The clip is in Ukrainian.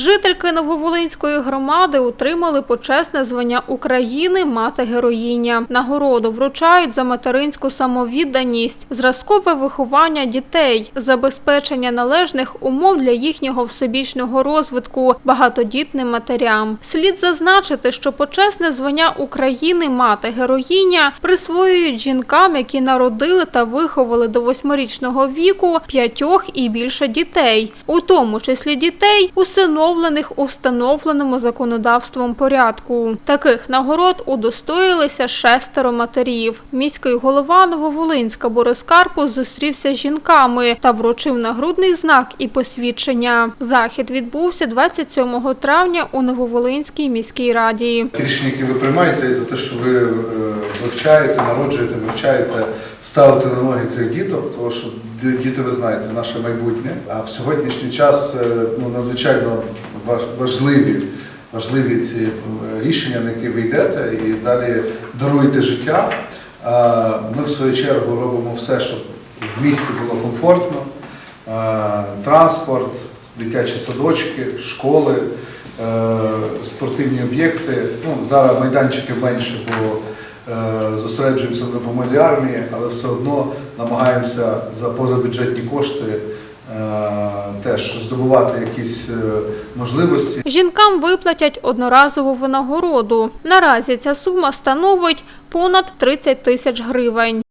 Жительки Нововолинської громади отримали почесне звання України Мати героїня. Нагороду вручають за материнську самовідданість, зразкове виховання дітей, забезпечення належних умов для їхнього всебічного розвитку багатодітним матерям. Слід зазначити, що почесне звання України Мати героїня присвоюють жінкам, які народили та виховали до восьмирічного віку п'ятьох і більше дітей, у тому числі дітей, усиновлених у встановленому законодавством порядку. Таких нагород удостоїлися шестеро матерів. Міський голова Нововолинська Борис Карпус зустрівся з жінками та вручив нагрудний знак і посвідчення. Захід відбувся 27 травня у Нововолинській міській раді. Ті рішення, які ви приймаєте, за те, що ви е, вивчаєте, народжуєте, вивчаєте, ставите на ноги цих діток, тому що діти, ви знаєте, наше майбутнє. А в сьогоднішній час е, ну, надзвичайно важливі, важливі ці е, рішення, на які ви йдете, і далі даруєте життя. Ми, в свою чергу, робимо все, щоб в місті було комфортно, транспорт, дитячі садочки, школи, е, спортивні об'єкти. Ну, зараз майданчиків менше, е, зосереджуємося на допомозі армії, але все одно намагаємося за позабюджетні кошти е, теж здобувати якісь е, можливості. Жінкам виплатять одноразову винагороду. Наразі ця сума становить понад 30 тисяч гривень.